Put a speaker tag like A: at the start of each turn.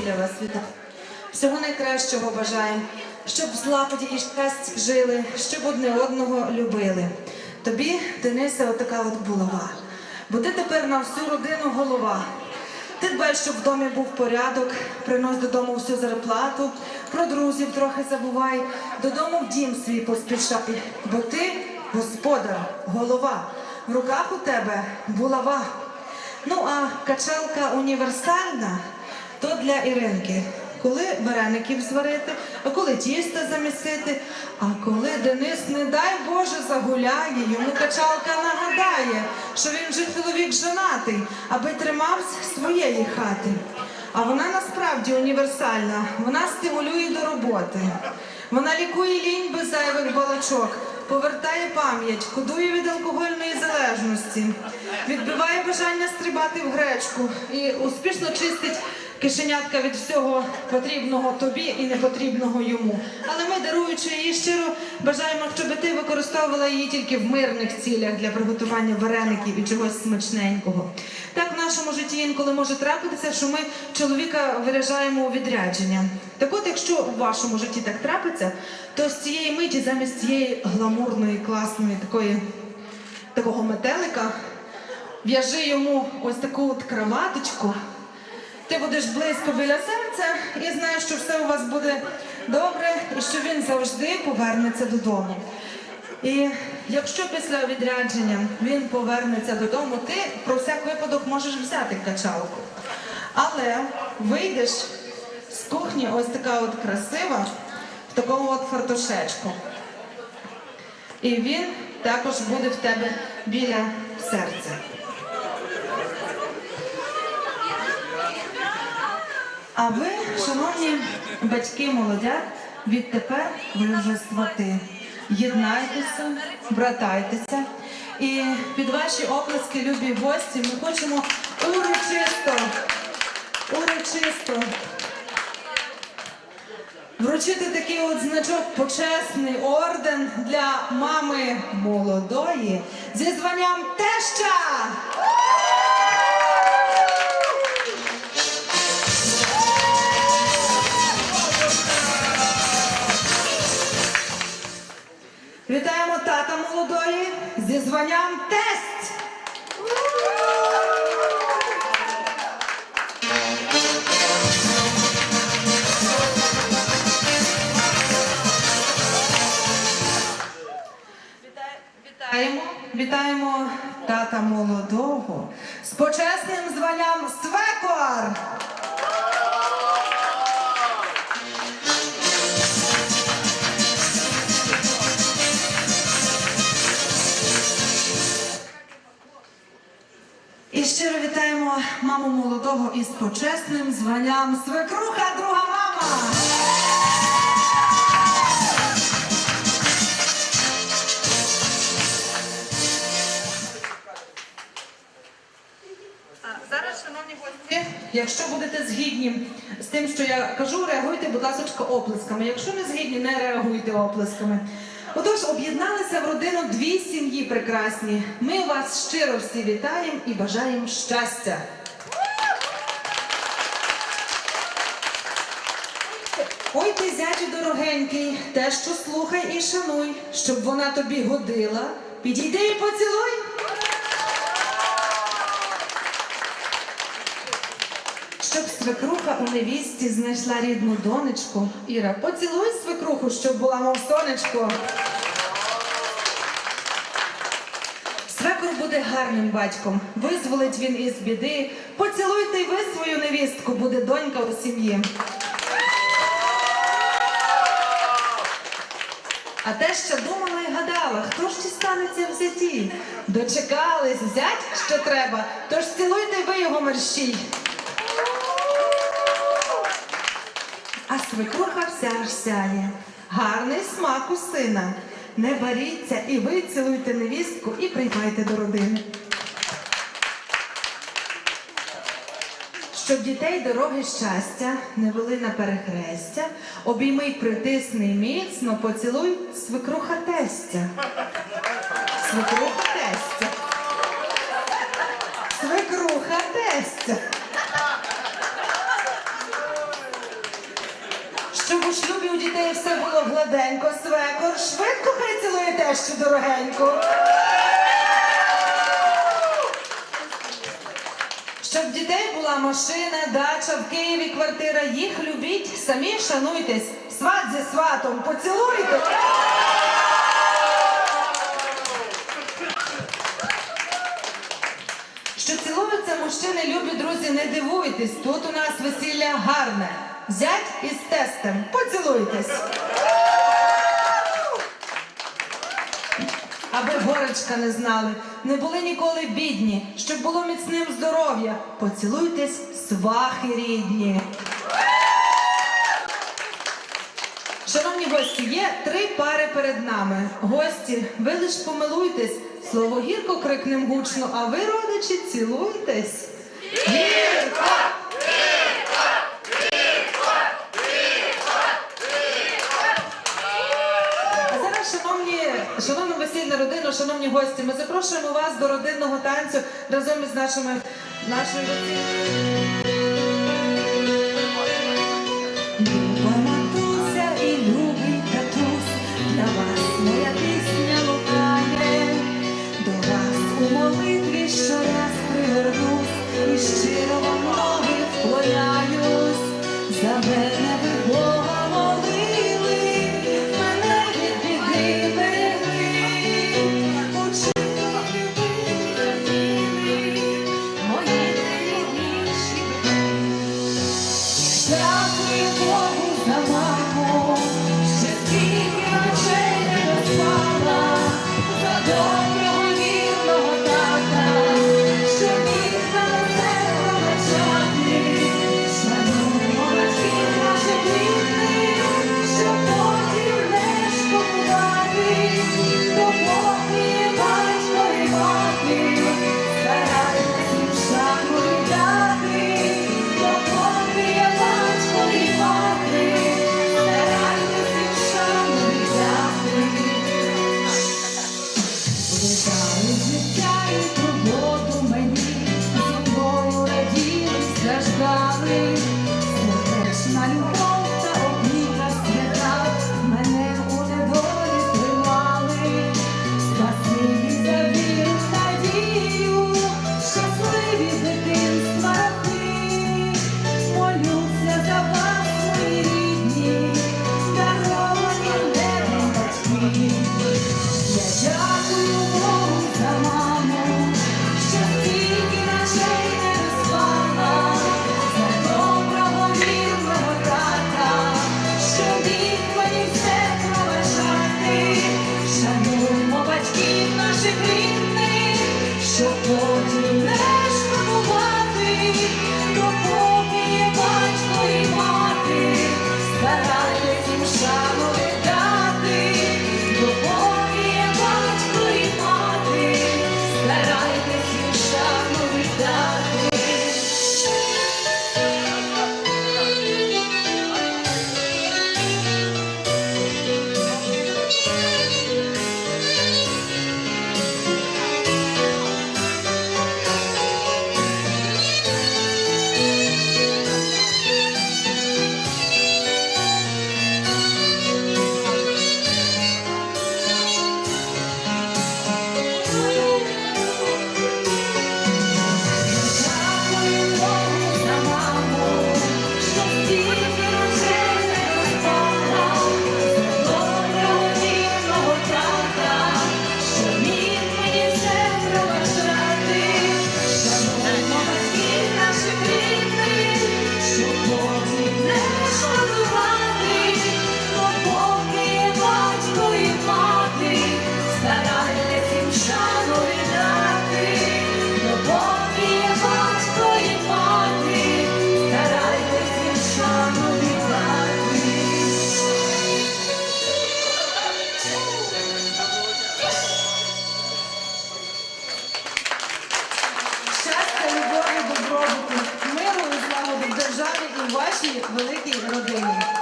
A: весілля вас вітаю. Всього найкращого бажаємо, щоб в злагоді і щасті жили, щоб одне одного любили. Тобі, Денисе, отака от булава. Бо ти тепер на всю родину голова. Ти дбай, щоб в домі був порядок, принось додому всю зарплату, про друзів трохи забувай, додому в дім свій поспішай, бо ти господар, голова, в руках у тебе булава. Ну а качалка універсальна то для Іринки. Коли вареників зварити, а коли тісто замісити, а коли Денис, не дай Боже, загуляє, йому качалка нагадає, що він же чоловік жонатий, аби тримався своєї хати. А вона насправді універсальна, вона стимулює до роботи. Вона лікує лінь без зайвих балачок, повертає пам'ять, кодує від алкогольної залежності, відбиває бажання стрибати в гречку і успішно чистить кишенятка від всього потрібного тобі і непотрібного йому. Але ми, даруючи її щиро, бажаємо, щоб ти використовувала її тільки в мирних цілях для приготування вареників і чогось смачненького. Так в нашому житті інколи може трапитися, що ми чоловіка виряжаємо у відрядження. Так от, якщо у вашому житті так трапиться, то з цієї миті замість цієї гламурної, класної такої такого метелика в'яжи йому ось таку от краваточку. Ти будеш близько біля серця і знаєш, що все у вас буде добре і що він завжди повернеться додому. І якщо після відрядження він повернеться додому, ти про всяк випадок можеш взяти качалку. Але вийдеш з кухні ось така от красива, в такому от фартушечку. І він також буде в тебе біля серця. А ви, шановні батьки молодят, відтепер ви вже свати. Єднайтеся, братайтеся. І під ваші оплески, любі гості, ми хочемо урочисто, урочисто вручити такий от значок почесний орден для мами молодої зі званням теща. Вітаємо, тата молодого з почесним званням свекор. І щиро вітаємо маму молодого із почесним званням свекруха, друга мама. Якщо будете згідні з тим, що я кажу, реагуйте, будь ласка, оплесками. Якщо не згідні, не реагуйте оплесками. Отож, об'єдналися в родину дві сім'ї прекрасні. Ми вас щиро всі вітаємо і бажаємо щастя. Ой ти, зятю дорогенький, те, що слухай і шануй, щоб вона тобі годила. Підійди і поцілуй. Щоб свекруха у невісті знайшла рідну донечку. Іра, поцілуй свекруху, щоб була мов сонечко. Свекор буде гарним батьком, визволить він із біди. Поцілуйте й ви свою невістку, буде донька у сім'ї. А те ще думала і гадала, хто ж дістанеться в зяті? Дочекались, взять що треба, тож цілуйте ви його мерщій. А свекруха вся аж сяє. Гарний смак у сина. Не боріться і ви цілуйте невістку і приймайте до родини. Щоб дітей дороги щастя не вели на перехрестя, обійми притисни міцно, поцілуй свекруха тестя. Свекруха тестя. Свекруха тестя. Все гладенько, свекор, швидко хай цілує тещу дорогеньку. Щоб дітей була машина, дача, в Києві квартира, їх любіть, самі шануйтесь. Сват зі сватом, поцілуйте. Що цілуються мужчини, любі друзі, не дивуйтесь. Тут у нас весілля гарне. Зять із тестем. Поцілуйтесь. Горечка не знали, не були ніколи бідні, щоб було міцним здоров'я. Поцілуйтесь, свахи рідні. Шановні гості, є три пари перед нами. Гості, ви лиш помилуйтесь, слово гірко крикнем гучно, а ви, родичі, цілуйтесь. Гірко! А зараз, шановні, шановна весільна шановні гості, ми запрошуємо вас до родинного танцю разом із нашими нашою.
B: Люба матуся і любий татусь, для вас моя пісня лукає, до вас у молитві щораз привернусь, і щиро вам
A: music. Вашій великій родині.